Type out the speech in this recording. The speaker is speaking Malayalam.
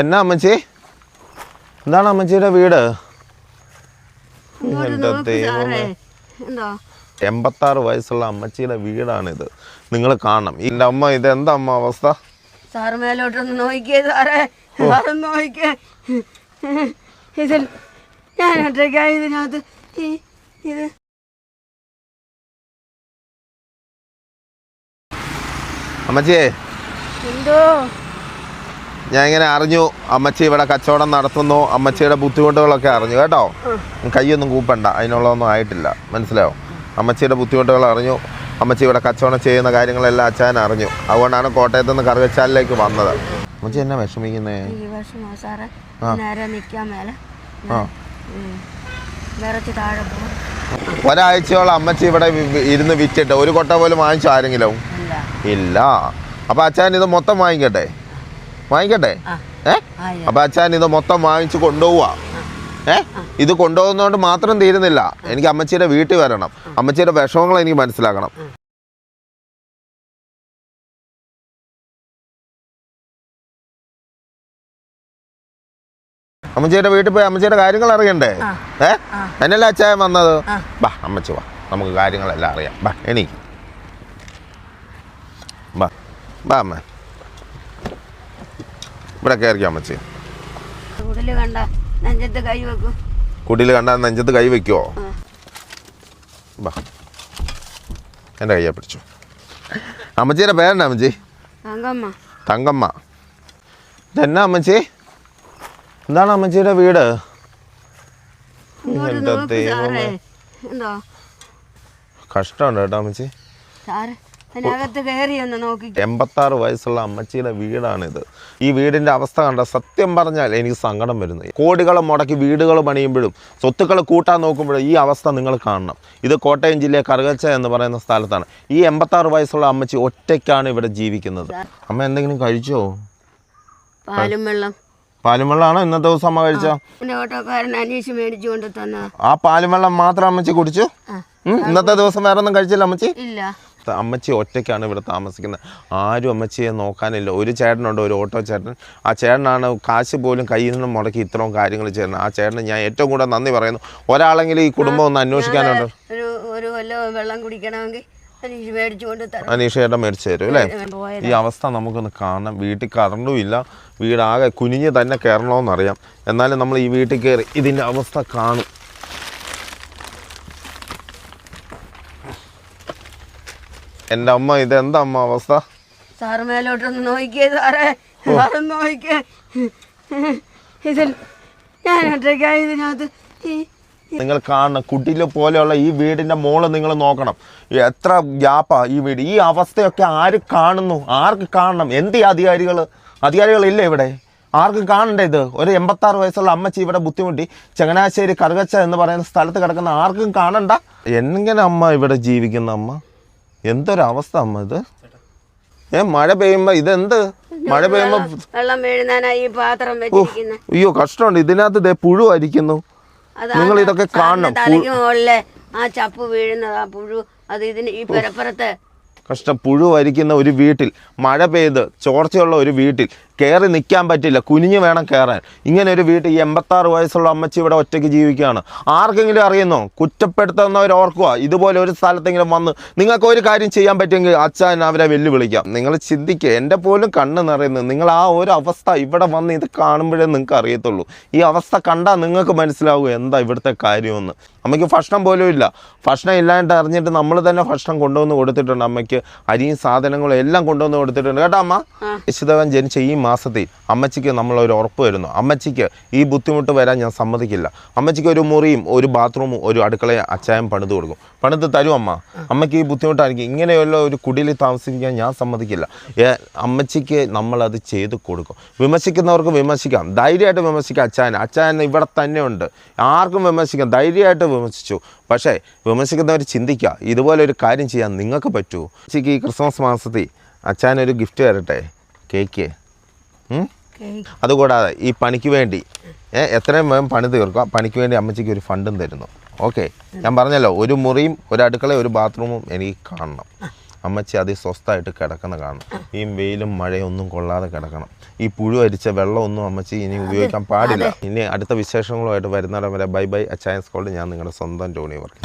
എന്നാ അമ്മച്ചി? എന്താണ് അമ്മച്ചിയുടെ വീട്. എന്റെ നോക്ക് എൺപത്താറ് വയസ്സുള്ള അമ്മച്ചിയുടെ വീടാണിത്. നിങ്ങൾ കാണണം. എന്റെ അമ്മ ഇത് എന്താ അമ്മ അവസ്ഥ? സാറ് മേലോട്ടൊന്ന് നോക്കിയേ സാറേ. സാറൊന്ന് നോക്കിയേ. ഇതിൽ ഞാൻ ഒറ്റയ്ക്കായി ഇതിനകത്ത്. ഈ ഇത്. അമ്മച്ചിയേ. എന്തോ? ഞാൻ ഇങ്ങനെ അറിഞ്ഞു. അമ്മച്ചി ഇവിടെ കച്ചവടം നടത്തുന്നു. അമ്മച്ചിയുടെ ബുദ്ധിമുട്ടുകളൊക്കെ അറിഞ്ഞു. കേട്ടോ? കൈയൊന്നും കൂപ്പണ്ട. അതിനുള്ളതൊന്നും ആയിട്ടില്ല. മനസ്സിലായോ? അമ്മച്ചിയുടെ ബുദ്ധിമുട്ടുകൾ അറിഞ്ഞു. അമ്മച്ചി ഇവിടെ കച്ചവടം ചെയ്യുന്ന കാര്യങ്ങളെല്ലാം അച്ഛൻ അറിഞ്ഞു. അതുകൊണ്ടാണ് കോട്ടയത്ത് നിന്ന് കറുകച്ചാലിലേക്ക് വന്നത്. അമ്മച്ചി എന്നാ വിഷമിക്കുന്നേ? ഒരാഴ്ചയോളം അമ്മച്ചി ഇവിടെ ഇരുന്ന് വിറ്റിട്ട് ഒരു കൊട്ട പോലും വാങ്ങിച്ചു ആരെങ്കിലും? ഇല്ല. ഇല്ല. അപ്പൊ അച്ഛൻ ഇത് മൊത്തം വാങ്ങിക്കട്ടെ? വാങ്ങിക്കട്ടെ. ഏ. അപ്പൊ അച്ഛൻ ഇത് മൊത്തം വാങ്ങിച്ചു കൊണ്ടുപോവാ. ഏ? ഇത് കൊണ്ടുപോകുന്നതുകൊണ്ട് മാത്രം തീരുന്നില്ല. എനിക്ക് അമ്മച്ചിയുടെ വീട്ടിൽ വരണം. അമ്മച്ചിയുടെ വിഷമങ്ങൾ എനിക്ക് മനസ്സിലാക്കണം. അമ്മച്ചിയുടെ വീട്ടിൽ പോയി അമ്മച്ചിയുടെ കാര്യങ്ങൾ അറിയണ്ടേ. ഏ. എന്നല്ല അച്ചായൻ വന്നത്. ബാ അമ്മച്ചി വാ. നമുക്ക് കാര്യങ്ങളെല്ലാം അറിയാം. ബാ എനിക്ക് ബാ. ബാ അമ്മ. ഇവിടെ കയറിക്കാൻ വെച്ച് ഉടൽ കണ്ട നെഞ്ചത്ത് കൈ വെക്കും. കുടിയിൽ കണ്ടാൽ നെഞ്ചത്ത് കൈ വെക്കോ വാ ബാ. എന്റെ കയ്യെ പിടിച്ചു. അമ്മച്ചിയുടെ പേരെന്നാ അമ്മച്ചി? തങ്കമ്മ. ഇതെന്നാ അമ്മച്ചി? എന്താണ് അമ്മച്ചിയുടെ വീട്. കഷ്ടമുണ്ട് കേട്ടോ അമ്മച്ചി. അതിനകത്ത് ആറ് നോക്കി. എൺപത്താറ് വയസ്സുള്ള അമ്മച്ചിയുടെ വീടാണിത്. ഈ വീടിന്റെ അവസ്ഥ കണ്ട സത്യം പറഞ്ഞാൽ എനിക്ക് സങ്കടം വരുന്നു. കോടികൾ മുടക്കി വീടുകൾ പണിയുമ്പോഴും സ്വത്തുക്കൾ കൂട്ടാൻ നോക്കുമ്പോഴും ഈ അവസ്ഥ നിങ്ങൾ കാണണം. ഇത് കോട്ടയം ജില്ലയെ കറുകച്ച എന്ന് പറയുന്ന സ്ഥലത്താണ്. ഈ എൺപത്താറ് വയസ്സുള്ള അമ്മച്ചി ഒറ്റയ്ക്കാണ് ഇവിടെ ജീവിക്കുന്നത്. അമ്മ എന്തെങ്കിലും കഴിച്ചോ? പാലും വെള്ളം. പാലും വെള്ളമാണോ ഇന്നത്തെ ദിവസം അമ്മ കഴിച്ച? എന്റെ ഓട്ടോക്കാരൻ അനീഷ് മേടിച്ചു കൊണ്ട് തന്ന ആ പാലും വെള്ളം മാത്രം അമ്മച്ചി കുടിച്ചു? ഇന്നത്തെ ദിവസം വേറെ ഒന്നും കഴിച്ചില്ല അമ്മച്ചി? ഇല്ല. അമ്മച്ചി ഒറ്റയ്ക്കാണ് ഇവിടെ താമസിക്കുന്നത്. ആരും അമ്മച്ചിയെ നോക്കാനില്ല. ഒരു ചേട്ടനുണ്ട് ഒരു ഓട്ടോ ചേട്ടൻ. ആ ചേട്ടനാണ് കാശ് പോലും കയ്യിൽ നിന്ന് മുടക്കി ഇത്രയും കാര്യങ്ങൾ ചെയ്യുന്നത്. ആ ചേട്ടന് ഞാൻ ഏറ്റവും കൂടുതൽ നന്ദി പറയുന്നു. ഒരാളെങ്കിലും ഈ കുടുംബം ഒന്ന് അന്വേഷിക്കാനുണ്ട്? ഒരു ഒരു കൊല്ലം വെള്ളം കുടിക്കണമെങ്കിൽ മേടിച്ചു തരും. അല്ലേ? ഈ അവസ്ഥ നമുക്കൊന്ന് കാണാം വീട്ടിൽ കറണ്ടും ഇല്ല. വീടാകെ കുനിഞ്ഞ് തന്നെ കയറണമെന്നറിയാം എന്നാലും നമ്മൾ ഈ വീട്ടിൽ കയറി ഇതിന്റെ അവസ്ഥ കാണും. എന്റെ അമ്മ ഇത് എന്താ അമ്മ അവസ്ഥ? സാറ് മേലോട്ടൊന്ന് നോക്കിയേ സാറേ. സാറൊന്ന് നോക്കിയേ ഇതിൽ ഞാൻ ഒറ്റയ്ക്കായി ഇതിനകത്ത് നിങ്ങൾ കാണണം കുട്ടിയിൽ പോലെയുള്ള ഈ വീടിന്റെ മോൾ നിങ്ങൾ നോക്കണം. എത്ര ഗ്യാപ്പാ ഈ വീട്. ഈ അവസ്ഥയൊക്കെ ആര് കാണുന്നു? ആർക്ക് കാണണം? എന്ത് അധികാരികൾ അധികാരികൾ ഇല്ലേ ഇവിടെ? ആർക്കും കാണണ്ടേ ഇത്? ഒരു എൺപത്താറ് വയസ്സുള്ള അമ്മച്ചി ഇവിടെ ബുദ്ധിമുട്ടി. ചങ്ങനാശ്ശേരി കറുകച്ച എന്ന് പറയുന്ന സ്ഥലത്ത് കിടക്കുന്ന ആർക്കും കാണണ്ട? എങ്ങനെ അമ്മ ഇവിടെ ജീവിക്കുന്ന അമ്മ? എന്തൊരവസ്ഥ അമ്മ ഇത്? ഏ മഴ പെയ്യുമ്പോ ഇതെന്ത്? മഴ പെയ്യുമ്പോ വെള്ളം വീഴുന്നാനായി പാത്രം വെച്ചിരിക്കുന്നത് അയ്യോ കഷ്ടമുണ്ട്. ഇതിനകത്ത് ദേ പുഴു അരിക്കുന്നു നിങ്ങൾ ഇതൊക്കെ കാണണം തലയ്ക്ക് മുകളിലെ ആ ചപ്പ് വീഴുന്നത് ആ പുഴു. അത് ഇതിന് ഈ പെരപ്പുറത്ത്. കഷ്ടം. പുഴു വരിക്കുന്ന ഒരു വീട്ടിൽ മഴ പെയ്ത് ചോർച്ചയുള്ള ഒരു വീട്ടിൽ കയറി നിൽക്കാൻ പറ്റില്ല. കുനിഞ്ഞ് വേണം കയറാൻ ഇങ്ങനെ ഒരു വീട്ടിൽ ഈ എൺപത്താറ് വയസ്സുള്ള അമ്മച്ചി ഇവിടെ ഒറ്റയ്ക്ക് ജീവിക്കുകയാണ്. ആർക്കെങ്കിലും അറിയുന്നോ? കുറ്റപ്പെടുത്തുന്നവർ ഓർക്കുക. ഇതുപോലെ ഒരു സ്ഥലത്തെങ്കിലും വന്ന് നിങ്ങൾക്ക് ഒരു കാര്യം ചെയ്യാൻ പറ്റുമെങ്കിൽ അച്ഛൻ അവരെ വെല്ലുവിളിക്കാം. നിങ്ങൾ ചിന്തിക്കുക എന്റെ പോലും കണ്ണ് നിറയുന്നത് നിങ്ങൾ ആ ഒരു അവസ്ഥ ഇവിടെ വന്ന് ഇത് കാണുമ്പോഴേ നിങ്ങൾക്ക് അറിയത്തുള്ളൂ. ഈ അവസ്ഥ കണ്ടാൽ നിങ്ങൾക്ക് മനസ്സിലാവുക എന്താ ഇവിടുത്തെ കാര്യമെന്ന്. അമ്മയ്ക്ക് ഭക്ഷണം പോലും ഇല്ല. ഭക്ഷണം ഇല്ലാണ്ട് അറിഞ്ഞിട്ട് നമ്മൾ തന്നെ ഭക്ഷണം കൊണ്ടുവന്ന് കൊടുത്തിട്ടുണ്ട് അമ്മയ്ക്ക്. അരിയും സാധനങ്ങളും എല്ലാം കൊണ്ടുവന്ന് കൊടുത്തിട്ടുണ്ട്. കേട്ടോ അമ്മ? യശുദേവൻ ജനിച്ച ഈ മാസത്തിൽ അമ്മച്ചിക്ക് നമ്മളൊരു ഉറപ്പ് വരുന്നു. അമ്മച്ചിക്ക് ഈ ബുദ്ധിമുട്ട് വരാൻ ഞാൻ സമ്മതിക്കില്ല. അമ്മച്ചിക്ക് ഒരു മുറിയും ഒരു ബാത്റൂമും ഒരു അടുക്കളയും അച്ചായം പണിത് കൊടുക്കും. പണിത് തരും അമ്മ. അമ്മയ്ക്ക് ഈ ബുദ്ധിമുട്ടായിരിക്കും. ഇങ്ങനെയുള്ള ഒരു കുടിയിൽ താമസിക്കാൻ ഞാൻ സമ്മതിക്കില്ല. അമ്മച്ചിക്ക് നമ്മളത് ചെയ്ത് കൊടുക്കും. വിമർശിക്കുന്നവർക്ക് വിമർശിക്കാം. ധൈര്യമായിട്ട് വിമർശിക്കാം. അച്ചായൻ അച്ചായൻ ഇവിടെ തന്നെ ഉണ്ട് ആർക്കും വിമർശിക്കാം. ധൈര്യമായിട്ട് വിമർശിച്ചു. പക്ഷേ വിമർശിക്കുന്നവർ ചിന്തിക്കുക. ഇതുപോലെ ഒരു കാര്യം ചെയ്യാൻ നിങ്ങൾക്ക് പറ്റുമോ അമ്മച്ചിക്ക് ഈ ക്രിസ്മസ് മാസത്തിൽ അച്ചായനൊരു ഗിഫ്റ്റ് തരട്ടെ? കേക്ക്. അതുകൂടാതെ ഈ പണിക്ക് വേണ്ടി എത്രയും വേഗം പണി തീർക്കുക. പണിക്ക് വേണ്ടി അമ്മച്ചിക്ക് ഒരു ഫണ്ടും തരുന്നു. ഓക്കെ ഞാൻ പറഞ്ഞല്ലോ ഒരു മുറിയും ഒരു അടുക്കളയും ഒരു ബാത്റൂമും എനിക്ക് കാണണം. അമ്മച്ചി അതി സ്വസ്ഥമായിട്ട് കിടക്കുന്ന കാണണം. ഈ വെയിലും മഴയും ഒന്നും കൊള്ളാതെ കിടക്കണം. ഈ പുഴു അരിച്ച വെള്ളമൊന്നും അമ്മച്ചി ഇനി ഉപയോഗിക്കാൻ പാടില്ല. ഇനി അടുത്ത വിശേഷങ്ങളുമായിട്ട് വരുന്നിടം വരെ ബൈ ബൈ അച്ചായൻസ് കോൾഡ് ഞാൻ നിങ്ങളുടെ സ്വന്തം ടോണി വർക്കി